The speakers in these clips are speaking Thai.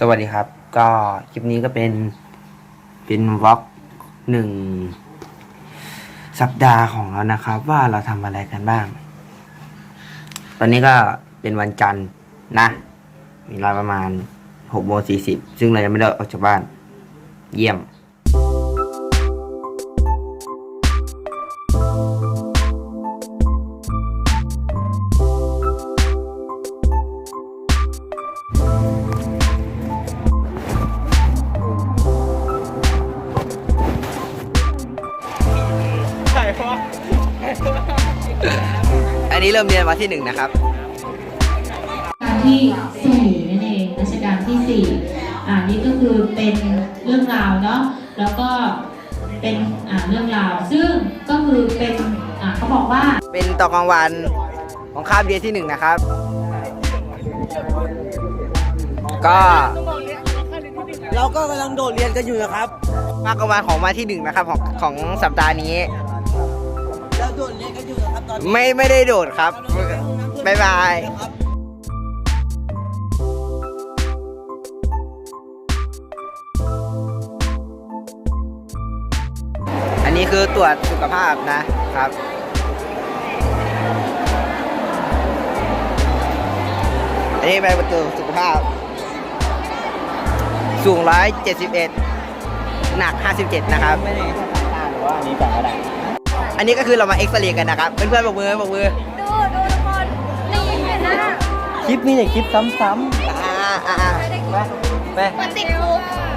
สวัสดีครับ ก็คลิปนี้ก็เป็นเป็นวอล์กหนึ่งสัปดาห์ของเรานะครับ ว่าเราทำอะไรกันบ้าง ตอนนี้ก็เป็นวันจันทร์นะ มีเวลาประมาณหกโมงสี่สิบซึ่งเรายังไม่ได้ออกจากบ้าน เยี่ยม อันนี้เริ่มเรียนวันที่หนึ่งนะครับรัชกาลที่สี่นั่นเองรัชกาลที่สี่อ่านี่ก็คือเป็นเรื่องราวเนาะแล้วก็เป็นอ่าเรื่องราว ซึ่งก็คือเป็นอ่าเขาบอกว่าเป็นตอนกลางวันของคาบเรียนที่หนึ่งนะครับ ก็เราก็กำลังโดดเรียนกันอยู่นะครับภาคกลางวันของวันที่หนึ่งนะครับของของสัปดาห์นี้ ตอนไม่ไม่ได้โดดครับ บ๊ายบายครับอันนี้คือตรวจสุขภาพนะครับ อันนี้เป็นประตูสุขภาพ สูง 171 หนัก 57 นะครับ ไม่ได้ตาหรือว่าอันนี้ก่อนก็ได้ อันนี้ก็คือเรามาเอ็กซเรย์กันนะครับเพื่อนๆบอกมือบอกมือดูดูทุกคนนี่เห็นนะคลิปนี้แต่คลิปซ้อ่าอ่าอ่าไปกดติดคู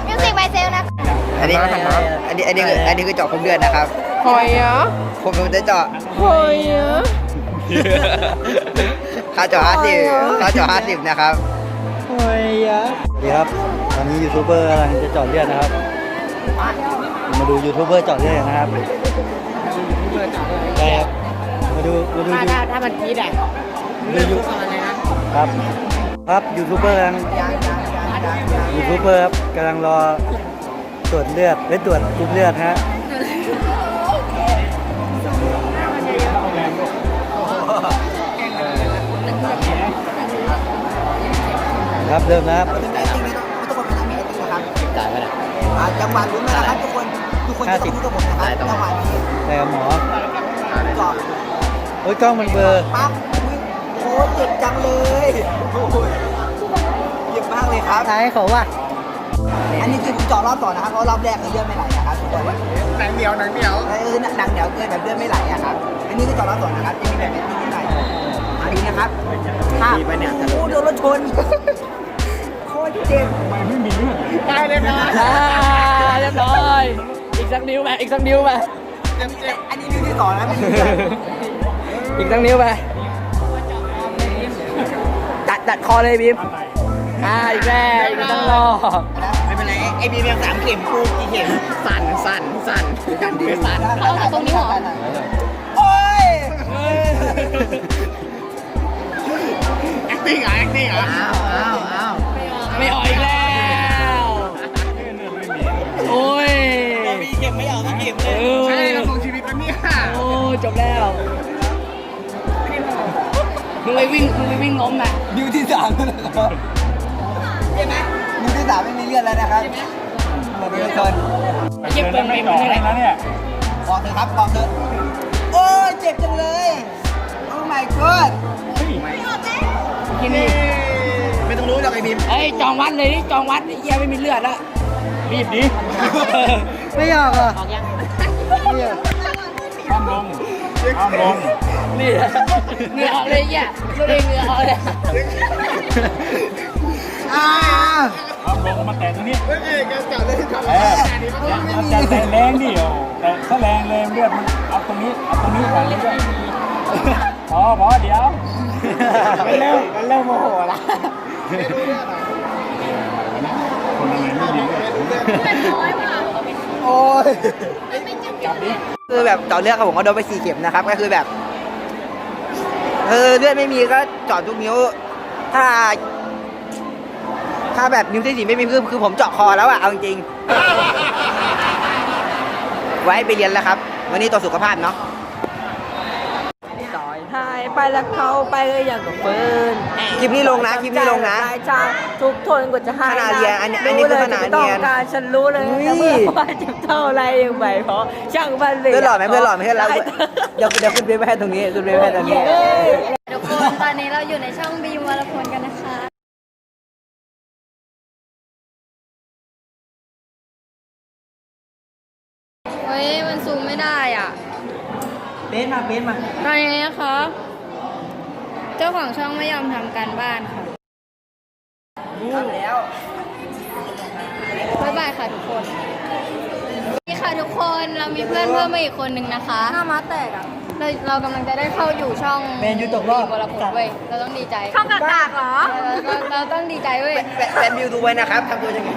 มิวสิกไบเซลนะอันนี้อันนี้อันนี้คืออันนี้คือเจาะผมเลือดนะครับ หอยเหรอผมจะเจาะหอยเหรอ ค่าเจาะ50ค่าเจาะ50นะครับำโอ้ยยะดีครับ ตอนนี้ยูทูบเบอร์กำลังจะเจอดเลือดนะครับ มาดูยูทูบเบอร์เจอดเลือดกันนะครับ ใช่ครับมาดูมาดูถ้ายูถ้าถ้ามันคิดอะมาดูยูอะไรนะครับ ครับยูทูบเบอร์กำลังยูทูบเบอร์ครับกำลังรอตรวจเลือดและตรวจกรุ๊ปเลือดฮะครับเริ่มนะครับจ่ายไปไหนจังหวะลุ้นนะครับทุก คนทุกคนจะต้องพูดกับผมนะครับจังหวะนี้แต่กับหมอจอดโอ้ยกล้องมันเบลอร์ปั๊บอุ๊ยโอ้เจ็บจังเลยโอ้ยเจ็บมากเลยครับ ท้ายเขาว่ะอันนี้คือผมเจาะรอบต่อนะครับเพราะรอบแรกคือเลือดไม่ไหลนะครับทุกคนหนังเหนียวหนังเหนียวเออหนังเหนียวเกินแบบเลือดไม่ไหลอะครับ อันนี้คือเจาะรอบต่อนะครับจะมีแบบนี้นิดหน่อยอันนี้นะครับภาพโอ้โดนรถชนโคตรเจ็บได้เลยนะ เรียบร้อยอีก สักนิ้วไปอีกสักนิ้วไปอันนี้นิ้วที่สองนะไม่นิ้วที่สามอีกสักนิ้วไปดัดดัดคอเลยบีมอ่าอีกแล้วอีกต้องรอไม่เป็นไรไอ้บีมยังสามเข็มกูกี่เข็มสั่นสั่นสั่นไม่สั่นเอาตรงนี้หรอ งไปวิ่งมึงไปวิ่งล้มนะนิ้วที่สามแล้วนะครับใช่ไหมนิ้วที่สามไม่มีเลือดแล้วนะครับหมดเลยชนเจ็บเป็นไปหมดเลยนะเนี่ยออกเถอะครับออกเถอะโอ้ยเจ็บจังเลยโอ้ my god ที่นี่ไม่ต้องรู้หรอกไอ้บีมเอ้ยจองวัดเลยดิจองวัดไอ้เหี้ยไม่มีเลือดละรีบดิไม่ออกเหรอออกยังห้ามลงห้ามลง นี่เหงื่อออกเลยไอ้เหี้ยตัวเองเหงื่อออกเลยอ้าห้ามลงมาแตะตรงนี้เฮ้ยแกจับได้ทันแล้วจะแตะแรงดิโอ้แต่ถ้าแรงเลยเลือดมันเอาตรงนี้เอาตรงนี้ก่อนเลือดพอพอเดี๋ยวมันเริ่มมันเริ่มโมโหละคนอะไรไม่ดีเลยโอ้ยคือแบบเจาะเลือดครับผมก็โดนไปสี่เข็มนะครับ ก็คือแบบ เออเลือดไม่มีก็เจาะทุกนิ้ว ถ้า ถ้าแบบนิ้วที่สี่ไม่มีคือคือผมเจาะคอแล้วอะเอาจริงๆไว้ไปเรียนแล้วครับ วันนี้ตัวจสุขภาพเนาะ ไปแล้วเขาไปเลยอย่างกับเฟิร์นคลิปนี้ลงนะคลิปนี้ลงนะนายจ้างทุกทนกว่าจะให้ขนาดเรียนอันนี้อันนี้คือขนาดเรียน รู้ลจะไม่ต้องการฉันรู้เลยอุ้ยแต่เมื่อว่าเจ็บเท่าไรยังไหวเพราะช่างพันเลยเพื่อนหล่อไหมเพื่อนหล่อไหมเพื่อนเราได้เดี๋ยวเดี๋ยวขึ้นเว็บไปให้ตรงนี้ขึ้นเว็บไปให้ตรงนี้ทุกคนตอนนี้เราอยู่ในช่องบีมวรพลกันนะคะเฮ้ย มันซูมไม่ได้อะ เบนมาเบนมา ตอนนี้นะคะเจ้าของช่องไม่ยอมทำการบ้านค่ะทำแล้วบ๊ายบายค่ะทุกคนนี่ค่ะทุกคนเรามีเพื่อนเพิ่มมาอีกคนนึงนะคะหน้าม้าแตกอะเราเรากำลังจะได้เข้าอยู่ช่องแมนยูตกรอบวรพลเว้ยเราต้องดีใจช่องกากๆเหรอเราเราต้องดีใจเว้ยแฟนแฟนวิวดูไว้นะครับทำตัวยังไง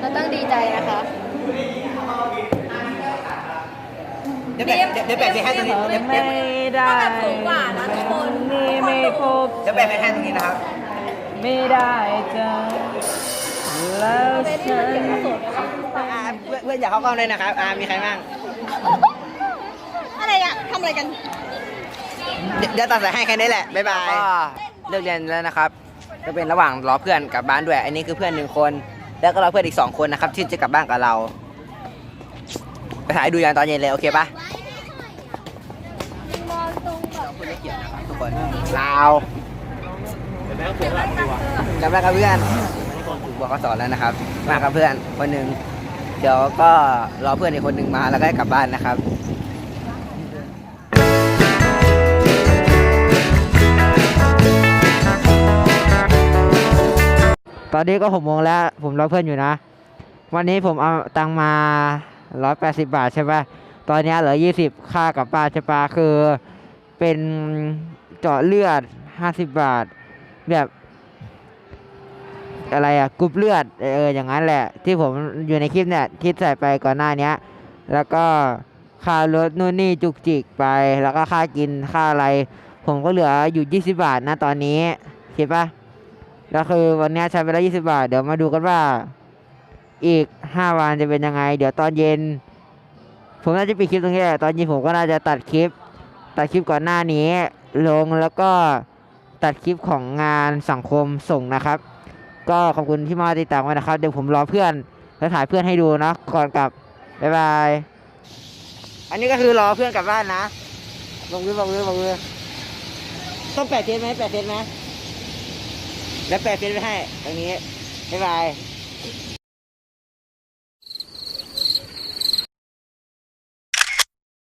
เราต้องดีใจนะคะ เดี๋ยวแปะเดี๋ยวเดี๋ยวแปะไปให้ตรงนี้เดี๋ยวไม่เดี๋ยวได้คนนี้ไม่พบเดี๋ยวแปะไปให้ตรงนี้นะครับไม่ได้เจอแล้วฉันอ่าเพื่อนเพื่อนอยากเข้ากล้องเลยนะครับอ่ามีใครบ้างอะไรอะทำอะไรกัน เดี๋ยวเดี๋ยวตัดสายให้แค่นี้แหละบ๊ายบายก็เลิกเรียนแล้วนะครับก็เป็นระหว่างรอเพื่อนกลับบ้านด้วย อันนี้คือเพื่อนหนึ่งคน แล้วก็รอเพื่อนอีกสองคนนะครับที่จะกลับบ้านกับเรา ไปถ่ายดูอย่างตอนเย็นเลยโอเคปะคุณไม่ เกี่ยวนะครับทุกคนลาวกลับบ้านกับเพื่อนบอกก็สอนแล้วนะครับ มากับเพื่อนคนหนึ่งเดี๋ยวก็รอเพื่อนอีกคนหนึ่งมาแล้วก็กลับบ้านนะครับตอนนี้ก็หกโมงแล้ว ผมรอเพื่อนอยู่นะ วันนี้ผมเอาตังค์มาร้อยแปดสิบาทใช่ปะตอนนี้เหลือยี่สิบค่ากลับบ้านใช่ปะคือ เป็นเจาะเลือดห้าสิบบาท แบบอะไรอะกรุ๊ปเลือดเอออย่างนั้นแหละ ที่ผมอยู่ในคลิปเนี่ยที่ใส่ไปก่อนหน้านี้แล้วก็ค่ารถนู่นนี่จุกจิกไป แล้วก็ค่ากินค่าอะไร ผมก็เหลืออยู่ยี่สิบาทนะตอนนี้คิดปะแล้วคือวันนี้ใช้ไปแล้วยี่สิบาท เดี๋ยวมาดูกันว่า อีกห้าวันจะเป็นยังไง เดี๋ยวตอนเย็น ผมน่าจะปิดคลิปตรงนี้แหละตอนเย็นผมก็น่าจะตัดคลิป ตัดคลิปก่อนหน้านี้ลงแล้วก็ตัดคลิปของงานสังคมส่งนะครับ ก็ขอบคุณที่มาติดตามกันนะครับ เดี๋ยวผมรอเพื่อนแล้วถ่ายเพื่อนให้ดูนะก่อนกลับบ๊ายบายอันนี้ก็คือรอเพื่อนกลับบ้านนะบอกมือบอกมือบอกมือต้องแปะเทนไหมแปะเทนไหมแล้วแปะเฟซไว้ให้ตรงนี้บ๊ายบาย